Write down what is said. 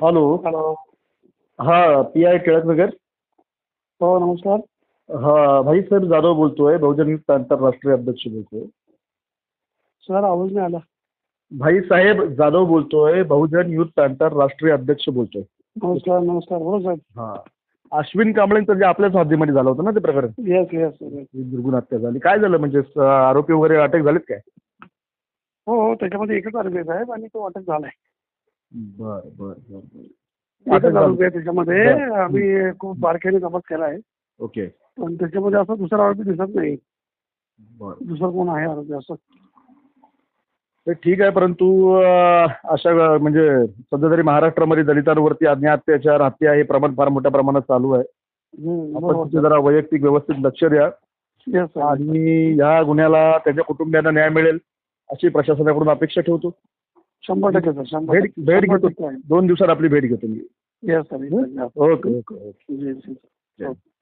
Hello. Hello. हा P I Tilaknagar. हो नमस्कार. हा भाई सर जाधव बोलतोय बहुजन युक्त आंतरराष्ट्रीय अध्यक्ष बोलतोय. सर आवाज नाही आला. भाई साहेब जाधव बोलतोय बहुजन युक्त आंतरराष्ट्रीय अध्यक्ष बोलतोय. नमस्कार नमस्कार बोला साहेब. हा. अश्विन कांबळेंचं जे आपल्याच हद्दीमध्ये झालं होतं ना ते प्रकरण? येस येस दुर्गुण हत्या झाली. काय झालं म्हणजे स- आरोपी वगैरे अटक झालेत काय? हो हो त्याच्यामध्ये एकच आरोपी आहे साहेब आणि तो अटक झालाय. बर बर त्याच्यामध्ये. बरं. आम्ही खूप बारकाईने तपास केला आहे. ओके. पण त्याच्यामध्ये असं दुसरा आरोपी दिसत नाही. बर. दुसरा कोण आहे आरोपी असं? ते ठीक आहे परंतु अशा वेळा- म्हणजे सध्या तरी महाराष्ट्रामध्ये दलितांवरती अन्याय अत्याचार हत्या हे प्रमाण फार मोठ्या प्रमाणात चालू आहे. जरा वैयक्तिक व्यवस्थित लक्ष द्या. आणि या गुन्ह्याला त्याच्या कुटुंबियांना न्याय मिळेल अशी प्रशासनाकडून अपेक्षा ठेवतो. शंभर टक्के सर शंभर भेट भेट शंभर घेतो टक्के आहे. दोन दिवसात आपली भेट घेतो मी yes sir yes, yes. Okay okay okay जी, जी, सर. जय. ओके.